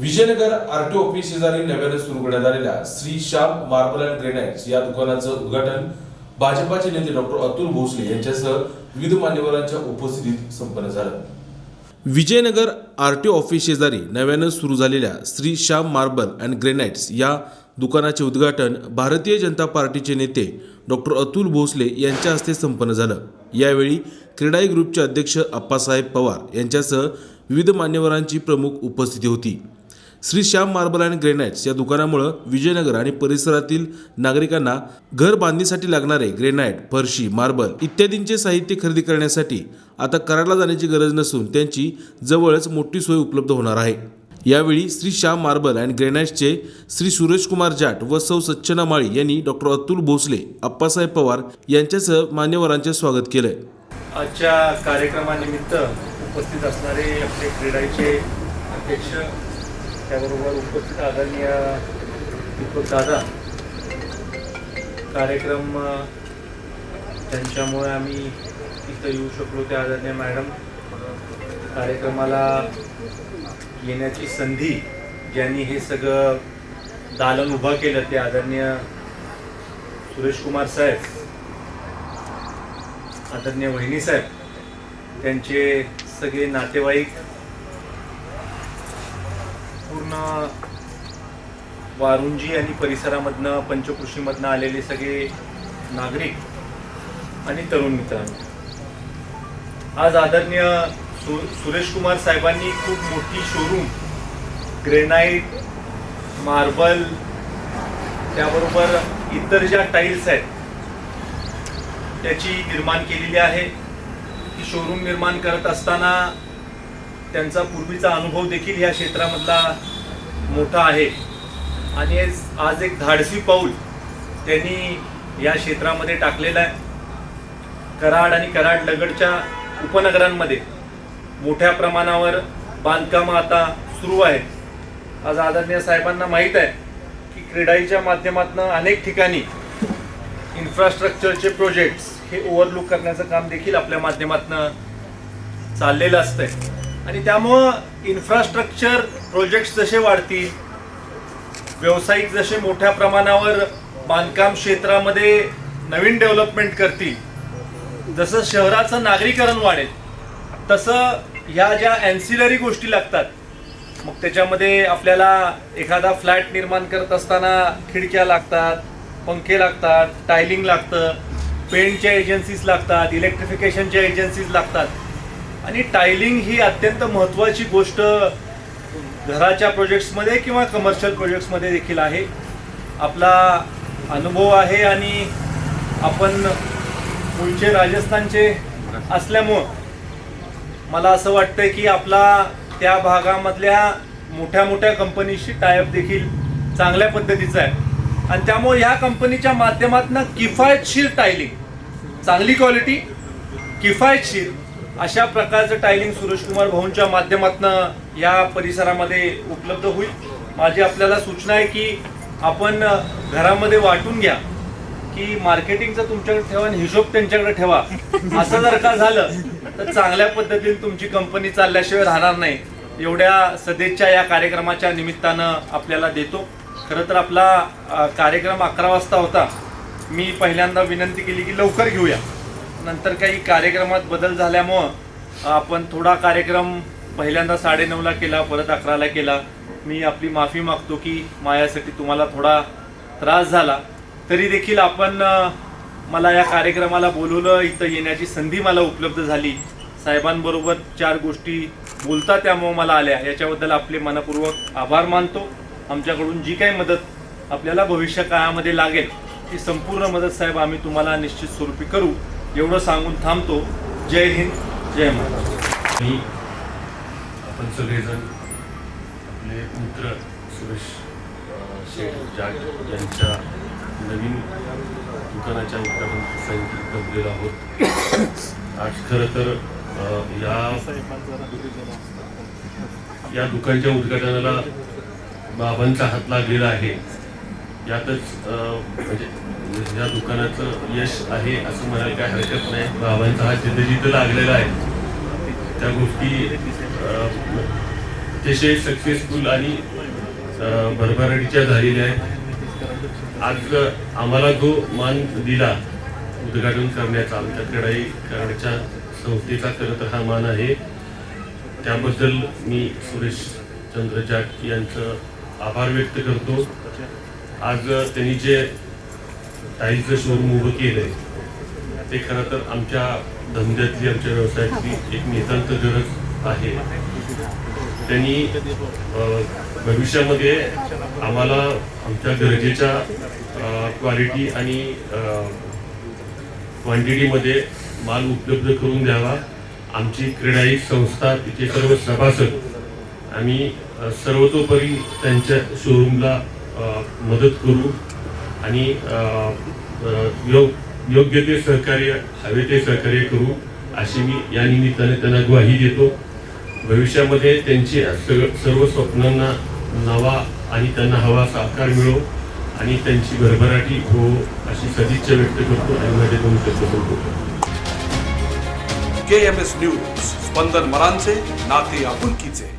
Vijayanagar RTO office शेजारी नव्याने सुरू करण्यात आलेल्या Shri Shyam marble and granites या दुकानाचं उद्घाटन भाजपाचे नेते डॉक्टर अतुल भोसले यांच्यासह विविध मान्यवरांच्या उपस्थितीत संपन्न झालं. विजयनगर आरटीओ ऑफिस शेजारी नव्यानं सुरू झालेल्या Shri Shyam marble and granites या दुकानाचे उद्घाटन भारतीय जनता पार्टीचे नेते डॉक्टर अतुल भोसले यांच्या हस्ते संपन्न झालं. यावेळी क्रीडाई ग्रुपचे अध्यक्ष अप्पासाहेब पवार यांच्यासह विविध मान्यवरांची प्रमुख उपस्थिती होती. Shri Shyam marble and granites या दुकानामुळं विजयनगर आणि परिसरातील नागरिकांना घर बांधणीसाठी लागणारे ग्रेनाइट फरशी मार्बल इत्यादींचे साहित्य खरेदी करण्यासाठी आता कराडला जाण्याची गरज नसून त्यांची जवळच मोठी सोय उपलब्ध होणार आहे. यावेळी श्री श्याम मार्बल अँड ग्रेनाइट्सचे श्री सुरेशकुमार जाट व सौ सच्चना माळी यांनी डॉक्टर अतुल भोसले अप्पासाहेब पवार यांच्यासह मान्यवरांचे स्वागत केलं आजच्या कार्यक्रमानिमित्त उपस्थित असणारे आपले क्रीडाचे अध्यक्ष त्याबरोबर उपस्थित आदरणीय दीपक दादा. कार्यक्रम त्यांच्यामुळे आम्ही इथं येऊ शकलो त्या आदरणीय मॅडम. कार्यक्रमाला येण्याची संधी ज्यांनी हे सगळं दालन उभं केलं ते आदरणीय सुरेश कुमार साहेब आदरणीय वहिनी साहेब त्यांचे सगळे नातेवाईक पूर्ण वारुंजी आणि परिसरामधनं पंचकृषीमधनं आलेले सगळे नागरिक आणि तरुण मित्रांनो. आज आदरणीय सु सुरेश कुमार साहेबांनी खूप मोठी शोरूम ग्रेनाईट मार्बल त्याबरोबर इतर ज्या टाईल्स आहेत त्याची निर्माण केलेली आहे. ती शोरूम निर्माण करत असताना त्यांचा पूर्वीचा अनुभव देखील या क्षेत्रामधला मोठा आहे. आणि आज- एक धाडसी पाऊल त्यांनी या क्षेत्रामध्ये टाकलेलं आहे. कराड आणि कराड लगडच्या उपनगरांमध्ये मोठ्या प्रमाणावर बांधकामं आता सुरू आहेत. आज आदरणीय साहेबांना माहीत आहे की क्रीडाईच्या माध्यमातून अनेक ठिकाणी इन्फ्रास्ट्रक्चरचे प्रोजेक्ट्स हे ओव्हरलुक करण्याचं काम देखील आपल्या माध्यमातून चाललेलं असतंय. आणि त्यामुळं इन्फ्रास्ट्रक्चर प्रोजेक्ट्स जसे वाढतील व्यावसायिक जसे मोठ्या प्रमाणावर बांधकाम क्षेत्रामध्ये नवीन डेव्हलपमेंट करतील जसं शहराचं नागरीकरण वाढेल तसं ह्या ज्या अँसिलरी गोष्टी लागतात मग त्याच्यामध्ये आपल्याला एखादा फ्लॅट निर्माण करत असताना खिडक्या लागतात पंखे लागतात टायलिंग लागतं पेंटच्या एजन्सीज लागतात इलेक्ट्रिफिकेशनच्या एजन्सीज लागतात. आणि टायलिंग ही अत्यंत महत्त्वाची गोष्ट घराच्या प्रोजेक्ट्समध्ये किंवा कमर्शियल प्रोजेक्ट्समध्ये देखील आहे. आपला अनुभव आहे आणि आपण मूळचे राजस्थानचे असल्यामुळं मला असं वाटतं की आपला त्या भागामधल्या मोठ्या मोठ्या कंपनीशी टायअप देखील चांगल्या पद्धतीचा आहे. आणि त्यामुळे ह्या कंपनीच्या माध्यमातून किफायतशीर टायलिंग चांगली क्वालिटी किफायतशीर अशा प्रकारचं टायलिंग सुरेश कुमार भाऊंच्या माध्यमातून या परिसरामध्ये उपलब्ध होईल. माझी आपल्याला सूचना आहे की आपण घरामध्ये वाटून घ्या की मार्केटिंगचा तुमच्याकडे ठेवा आणि हिशोब त्यांच्याकडे ठेवा. असं जर का झालं तर चांगल्या पद्धतीने तुमची कंपनी चालल्याशिवाय राहणार नाही. एवढ्या सदेच्या या कार्यक्रमाच्या निमित्तानं आपल्याला देतो. खरं तर आपला कार्यक्रम अकरा वाजता होता. मी पहिल्यांदा विनंती केली की लवकर घेऊया. नंतर काही कार्यक्रमात बदल झाल्यामुळं आपण थोडा कार्यक्रम पहिल्यांदा साडेनऊला केला परत अकराला केला. मी आपली माफी मागतो की माझ्यासाठी तुम्हाला थोडा त्रास झाला. तरी देखील आपण मला या कार्यक्रमाला बोलवलं इथं येण्याची संधी मला उपलब्ध झाली. साहेबांबरोबर चार गोष्टी बोलता त्यामुळं मला आल्या. याच्याबद्दल आपले मनपूर्वक आभार मानतो. आमच्याकडून जी काही मदत आपल्याला भविष्य काळामध्ये लागेल ती संपूर्ण मदत साहेब आम्ही तुम्हाला निश्चित स्वरूपी करू. एवढं सांगून थांबतो. जय हिंद जय महाराष्ट्र मी आपण सगळेजण आपले मित्र सुरेश शेठ जाट यांच्या नवीन दुकानाच्या उद्घाटन प्रसंगी जमलेलो आहोत. आज खरं तर या या दुकानच्या उद्घाटनाला बाबांचा हात लागलेला आहे. यातच म्हणजे या दुकानाचं यश आहे असं म्हणायला काय हरकत नाही. बाबांचा हा जिथं जिथं लागलेला आहे त्या गोष्टी अतिशय सक्सेसफुल आणि भरभराटीच्या झालेल्या आहेत. आज आम्हाला जो मान दिला उद्घाटन करण्याचा आमच्या क्रीडाई करण्याच्या संस्थेचा खरं तर हा मान आहे. त्याबद्दल मी सुरेश चंद्र जाट यांचं आभार व्यक्त करतो. आज त्यांनी जे टाईलचं शोरूम उभं केलंय ते खरं तर आमच्या धंद्यातली आमच्या व्यवसायातली एक नितांत गरज आहे. त्यांनी भविष्यामध्ये आम्हाला आमच्या गरजेच्या क्वालिटी आणि क्वांटिटीमध्ये माल उपलब्ध करून द्यावा. आमची क्रीडाई संस्था तिचे सर्व सभासद आम्ही सर्वतोपरी त्यांच्या शोरूमला मदत करू आणि योग- योग्य ते सहकार्य हवे ते सहकार्य करू अशी मी या निमित्ताने त्यांना ग्वाही देतो. भविष्यामध्ये त्यांची सग- सर्व स्वप्नांना नवा आणि त्यांना हवा साकार मिळो आणि त्यांची भरभराटी हो अशी सदिच्छा व्यक्त करतो आणि माझे दोन शब्द बोलतो K M S news Spandan मरांचे नाते आपुलकीचे.